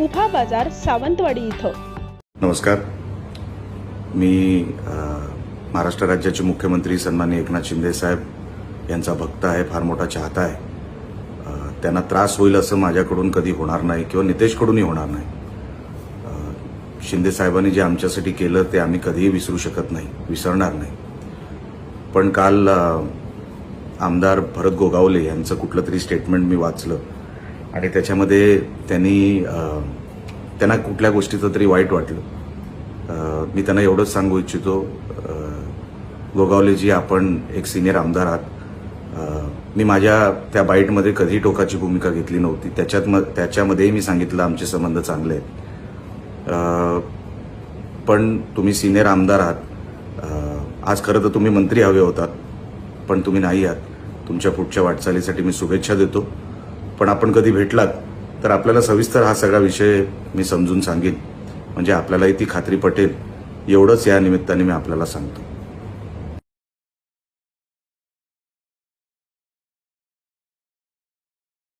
उफा बाजार सावंतवाडी इथं. नमस्कार. मी महाराष्ट्र राज्याचे मुख्यमंत्री सन्माननीय एकनाथ शिंदे साहेब यांचा भक्त आहे फार मोठा चाहता आहे. त्यांना त्रास होईल असं माझ्याकडून कधी होणार नाही किंवा नितेशकडूनही होणार नाही. शिंदे साहेबांनी जे आमच्यासाठी केलं ते आम्ही कधीही विसरू शकत नाही विसरणार नाही. पण काल आमदार भरत गोगावले यांचं कुठलं तरी स्टेटमेंट मी वाचलं. आणि त्याच्यामध्ये त्यांनी त्यांना कुठल्या गोष्टीचं तरी वाईट वाटलं. मी त्यांना एवढंच सांगू इच्छितो गोगावलेजी आपण एक सिनियर आमदार आहात मी माझ्या त्या बाईटमध्ये कधीही टोकाची भूमिका घेतली नव्हती. त्याच्यात म- त्याच्यामध्येही मी सांगितलं आमचे संबंध चांगले आहेत. पण तुम्ही सिनियर आमदार आहात. आज खरं तर तुम्ही मंत्री हवे होतात पण तुम्ही नाही आहात. तुमच्या पुढच्या वाटचालीसाठी मी शुभेच्छा देतो. पण आपण कधी भेटलात तर आपल्याला सविस्तर हा सगळा विषय मी समजून सांगेन. म्हणजे आपल्यालाही ती खात्री पटेल. एवढंच या निमित्ताने मी आपल्याला सांगतो.